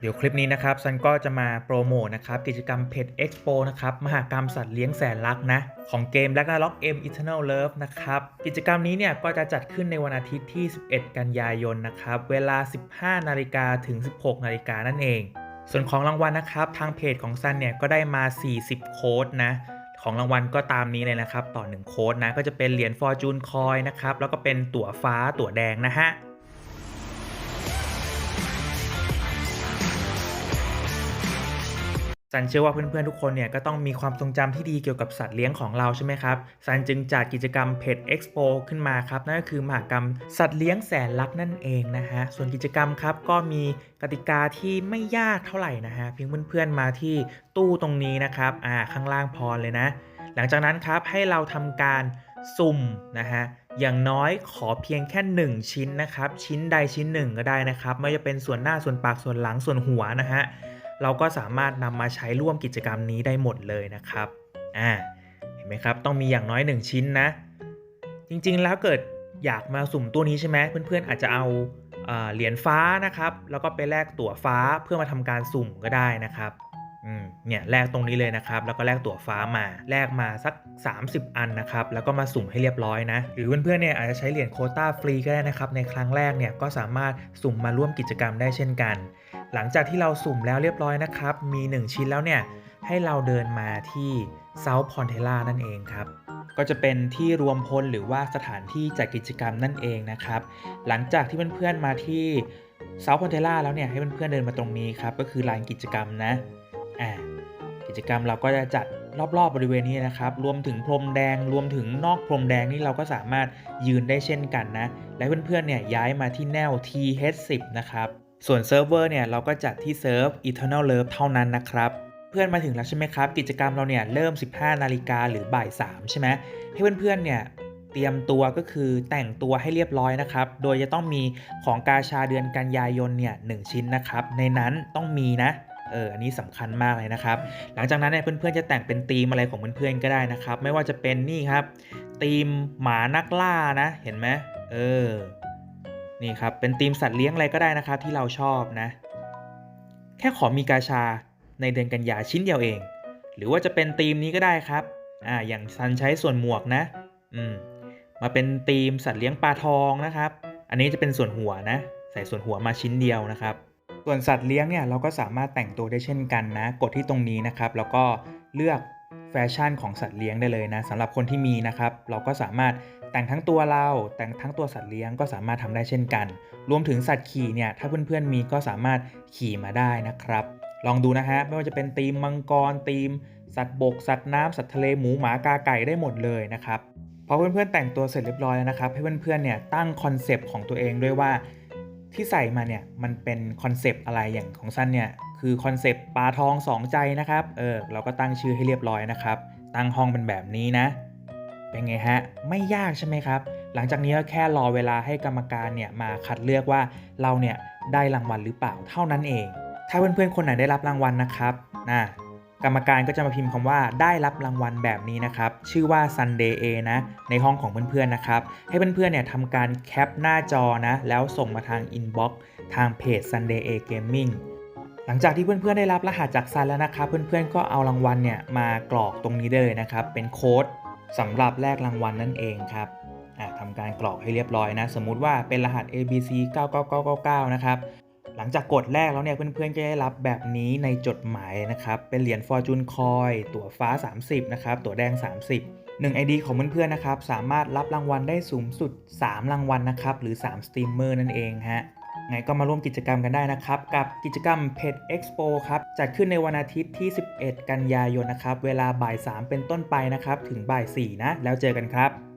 เดี๋ยวคลิปนี้นะครับซันก็จะมาโปรโมทนะครับกิจกรรม Pet Expo นะครับมหากรรมสัตว์เลี้ยงแสนรักนะของเกม Ragnarok M Eternal Love นะครับกิจกรรมนี้เนี่ยก็จะจัดขึ้นในวันอาทิตย์ที่ 11 กันยายนนะครับเวลา 15 นาฬิกาถึง 16 นาฬิกานั่นเอง ส่วนของรางวัลนะครับทางเพจของซันเนี่ยก็ได้มา 40 โค้ดนะของรางวัลก็ตามนี้เลยนะครับ ต่อ 1 โค้ดนะก็จะเป็นเหรียญ Fortune Coin นะครับแล้วก็เป็นตั๋วฟ้าตั๋วแดงนะฮะ ซันเชื่อว่าเพื่อนๆทุกคนเนี่ยก็ต้องมีความทรงจำที่ดีเกี่ยวกับสัตว์เลี้ยงของเราใช่ไหมครับซันจึงจัดกิจกรรม Pet Expo ขึ้นมาครับ นั่นก็คือมหากรรมสัตว์เลี้ยงแสนรักนั่นเองนะฮะ ส่วนกิจกรรมครับก็มีกติกาที่ไม่ยากเท่าไหร่นะฮะ เพียงเพื่อนๆมาที่ตู้ตรงนี้นะครับ อ่าข้างล่างพรเลยนะ หลังจากนั้นครับให้เราทำการสุ่มนะฮะอย่างน้อยขอเพียงแค่ 1 ชิ้นนะครับ ชิ้นใดชิ้นหนึ่งก็ได้นะครับ ไม่ว่าจะเป็นส่วนหน้าส่วนปากส่วนหลังส่วนหัวนะฮะ เราก็สามารถนำมาใช้ร่วมกิจกรรมนี้ได้หมดเลยนะครับอ่าเห็นไหมครับ ต้องมีอย่างน้อย 1 ชิ้นนะ จริงๆแล้วเกิดอยากมาสุ่มตัวนี้ใช่ไหมเพื่อนๆอาจจะเอาเหรียญฟ้านะครับ แล้วก็ไปแลกตั๋วฟ้าเพื่อมาทำการสุ่มก็ได้นะครับ เนี่ยแลกตรงนี้เลยนะครับ แล้วก็แลกตั๋วฟ้ามา แลกมาสัก 30 อันนะครับ แล้วก็มาสุ่มให้เรียบร้อยนะ หรือเพื่อนๆเนี่ยอาจจะใช้เหรียญโคต้าฟรีก็ได้นะครับ ในครั้งแรกเนี่ยก็สามารถสุ่มมาร่วมกิจกรรมได้เช่นกัน หลังจากที่เราสุ่มแล้วเรียบร้อยนะครับ มี 1 ชิ้นแล้วเนี่ยให้เราเดินมาที่เซาท์พอนเทล่านั่นเองครับก็จะเป็นที่รวมพลหรือว่าสถานที่จัดกิจกรรมนั่นเองนะครับ หลังจากที่เพื่อนๆมาที่เซาท์พอนเทล่าแล้วเนี่ยให้เพื่อนๆเดินมาตรงนี้ครับก็คือลานกิจกรรมนะ อ่ากิจกรรมเราก็จะจัดรอบๆบริเวณนี้นะครับ รวมถึงพรมแดง รวมถึงนอกพรมแดงนี่เราก็สามารถยืนได้เช่นกันนะ และเพื่อนๆเนี่ยย้ายมาที่แนว TH10 นะครับ ส่วนเซิร์ฟเวอร์เนี่ยเราก็จัดที่เซิร์ฟ Eternal Love เท่านั้นนะครับเพื่อนมาถึงแล้วใช่ไหมครับ กิจกรรมเราเนี่ยเริ่ม 15 นาฬิกาหรือบ่าย 3 ใช่ไหมให้เพื่อนๆเนี่ยเตรียมตัวก็คือแต่งตัวให้เรียบร้อยนะครับ โดยจะต้องมีของกาชาเดือนกันยายนเนี่ยหชิ้นนะครับ ในนั้นต้องมีนะ เอออันนี้สำคัญมากเลยนะครับ หลังจากนั้นเนี่ยเพื่อนๆจะแต่งเป็นธีมอะไรของเพื่อนๆก็ได้นะครับ ไม่ว่าจะเป็นนี่ครับธีมหมานักล่านะเห็นไหมเออนี่ครับเป็นธีมสัตว์เลี้ยงอะไรก็ได้นะครับที่เราชอบนะ แค่ขอมีกาชาในเดือนกันยาชิ้นเดียวเอง หรือว่าจะเป็นธีมนี้ก็ได้ครับอ่าอย่างซันใช้ส่วนหมวกนะอืมมาเป็นธีมสัตว์เลี้ยงปลาทองนะครับ อันนี้จะเป็นส่วนหัวนะ ใส่ส่วนหัวมาชิ้นเดียวนะครับ ส่วนสัตว์เลี้ยงเนี่ยเราก็สามารถแต่งตัวได้เช่นกันนะ กดที่ตรงนี้นะครับ แล้วก็เลือกแฟชั่นของสัตว์เลี้ยงได้เลยนะสำหรับคนที่มีนะครับ เราก็สามารถแต่งทั้งตัวเรา แต่งทั้งตัวสัตว์เลี้ยงก็สามารถทำได้เช่นกัน รวมถึงสัตว์ขี่เนี่ยถ้าเพื่อนๆมีก็สามารถขี่มาได้นะครับ ลองดูนะฮะไม่ว่าจะเป็นธีมมังกรธีม สัตว์บก สัตว์น้ำสัตว์ทะเลหมูหมากาไก่ได้หมดเลยนะครับพอเพื่อนๆแต่งตัวเสร็จเรียบร้อยแล้วนะครับให้เพื่อนๆเนี่ยตั้งคอนเซปต์ของตัวเองด้วยว่า ที่ใส่มาเนี่ยมันเป็นคอนเซปต์อะไรอย่างของสั้นเนี่ยคือคอนเซปต์ปลาทองสองใจนะครับเออเราก็ตั้งชื่อให้เรียบร้อยนะครับ ตั้งห้องเป็นแบบนี้นะ เป็นไงฮะไม่ยากใช่ไหมครับ หลังจากนี้ก็แค่รอเวลาให้กรรมการเนี่ยมาคัดเลือกว่าเราเนี่ยได้รางวัลหรือเปล่าเท่านั้นเอง ถ้าเพื่อนๆคนไหนได้รับรางวัลนะครับนะ กรรมการก็จะมาพิมพ์คำว่าได้รับรางวัลแบบนี้นะครับ ชื่อว่า Sunday A นะในห้องของเพื่อนๆนะครับ ให้เพื่อนๆเนี่ยทำการแคปหน้าจอนะ แล้วส่งมาทาง Inbox ทางเพจ Sunday A Gaming หลังจากที่เพื่อนๆได้รับรหัสจากซันแล้วนะครับ เพื่อนๆก็เอารางวัลเนี่ยมากรอกตรงนี้ได้เลยนะครับ เป็นโค้ดสำหรับแลกรางวัลนั่นเองครับทำการกรอกให้เรียบร้อยนะ สมมุติว่าเป็นรหัส ABC 99999 นะครับ หลังจากกดแรกแล้วเนี่ยเพื่อนๆก็ได้รับแบบนี้ในจดหมายนะครับ เป็นเหรียญ Fortune Coin ตั๋วฟ้า 30 นะครับ ตั๋วแดง 30 1 ID ของเพื่อนๆนะครับ สามารถรับรางวัลได้สูงสุด 3 รางวัลนะครับ หรือ 3 สตรีมเมอร์นั่นเองฮะไงก็มาร่วมกิจกรรมกันได้นะครับ กับกิจกรรม Pet Expo ครับจัดขึ้นในวันอาทิตย์ที่ 11 กันยายนนะครับ เวลาบ่าย 3 เป็นต้นไปนะครับ ถึงบ่าย 4 นะ แล้วเจอกันครับ